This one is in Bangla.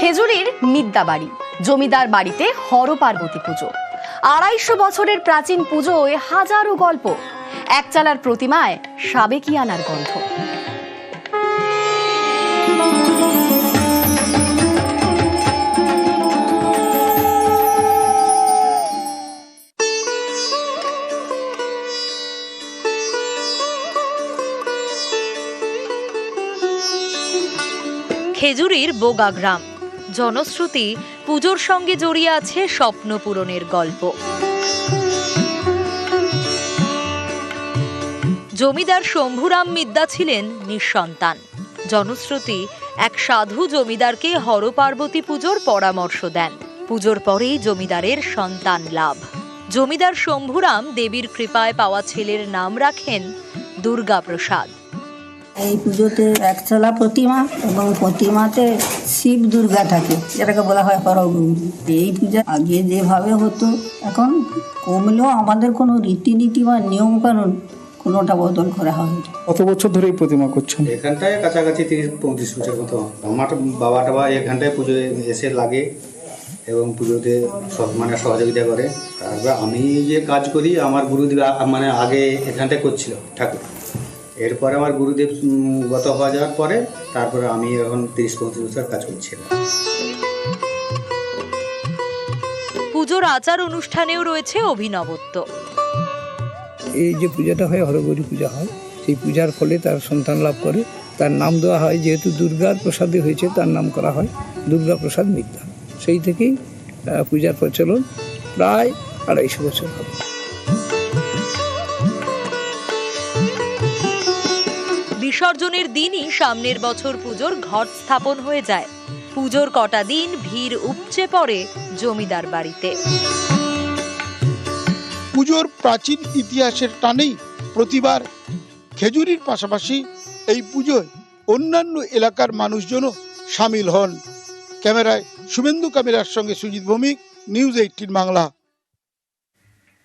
খেজুরির মিদ্যা বাড়ি, জমিদার বাড়িতে হরপার্বতী পুজো। আড়াইশো বছরের প্রাচীন পুজোয় হাজারো গল্প এক একচালার প্রতিমায় সাবেকিয়ানার গন্ধ। খেজুরির বোগা গ্রাম জনশ্রুতি, পুজোর সঙ্গে জড়িয়ে আছে স্বপ্ন পূরণের গল্প। জমিদার শম্ভুরাম মিদ্যা ছিলেন নিঃসন্তান। জনশ্রুতি, এক সাধু জমিদারকে হরপার্বতী পুজোর পরামর্শ দেন। পুজোর পরেই জমিদারের সন্তান লাভ। জমিদার শম্ভুরাম দেবীর কৃপায় পাওয়া ছেলের নাম রাখেন দুর্গা প্রসাদ এই পুজোতে একচলা প্রতিমা এবং প্রতিমাতে শিব দুর্গা থাকে যেটাকে বলা হয় হরগৌরী এই পূজা আগে যেভাবে হতো এখন কমলেও আমাদের কোনো রীতিনীতি বা নিয়মকানুন কোনোটা বদল করা হয়নি। কত বছর ধরে এই প্রতিমা করছেন? এখানটায় কাছাকাছি তিরিশ পঁয়ত্রিশ বছর মতো। আমার বাবা টাবা এখানটায় পুজোয় এসে লাগে এবং পুজোতে সব মানে সহযোগিতা করে। তারপর আমি যে কাজ করি আমার গুরুদেব মানে আগে এখানটায় করছিল ঠাকুর। এরপরে আমার গুরুদেব গত হওয়া যাওয়ার পরে তারপরে আমি এখন তিরিশ পঁয়ত্রিশ বছর কাজ করছিলাম। পুজোর আচার অনুষ্ঠানেও রয়েছে অভিনবত্ব। এই যে পূজাটা হয় হরগৌরী পূজা হয় সেই পূজার ফলে তার সন্তান লাভ করে। তার নাম দেওয়া হয় যেহেতু দুর্গার প্রসাদে হয়েছে তার নাম করা হয় দুর্গা প্রসাদ মিথ্যা। সেই থেকেই আহ, পূজার প্রচলন প্রায় আড়াইশো বছর হবে। বিসর্জনের দিনই সামনের বছর পুজোর ঘট স্থাপন হয়ে যায়। পুজোর কটা দিন ভিড় উপচে পড়ে জমিদার বাড়িতে। পুজোর প্রাচীন ইতিহাসের টানেই প্রতিবার খেজুরির পাশাপাশি এই পুজোয় অন্যান্য এলাকার মানুষজনও সামিল হন। ক্যামেরায় শুভেন্দু ক্যামেরার সঙ্গে সুজিত ভৌমিক, নিউজ এইটিন বাংলা।